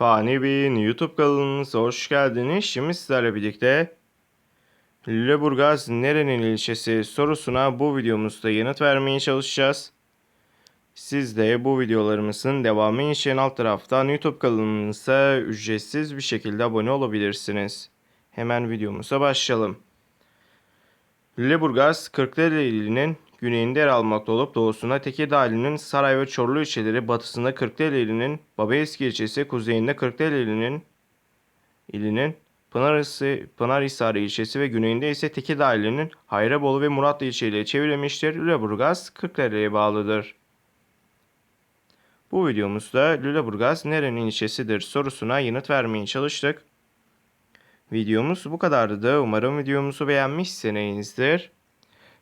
Fani Bey'in YouTube kanalınıza hoş geldiniz. Şimdi sizlerle birlikte Lüleburgaz nerenin ilçesi sorusuna bu videomuzda yanıt vermeye çalışacağız. Siz de bu videolarımızın devamı için alt taraftan YouTube kanalımıza ücretsiz bir şekilde abone olabilirsiniz. Hemen videomuza başlayalım. Lüleburgaz, Kırklareli ilinin güneyinde yer almakta olup doğusunda Tekirdağ ilinin Saray ve Çorlu ilçeleri, batısında Kırklareli ilinin Babaeski ilçesi, kuzeyinde Kırklareli ilinin ilinin Pınarısı, Pınarhisar ilçesi ve güneyinde ise Tekirdağ ilinin Hayrabolu ve Muratlı ilçeleri çevrilmiştir. Lüleburgaz, Kırklareli'ye bağlıdır. Bu videomuzda Lüleburgaz nerenin ilçesidir sorusuna yanıt vermeye çalıştık. Videomuz bu kadardı. Umarım videomuzu beğenmişsinizdir.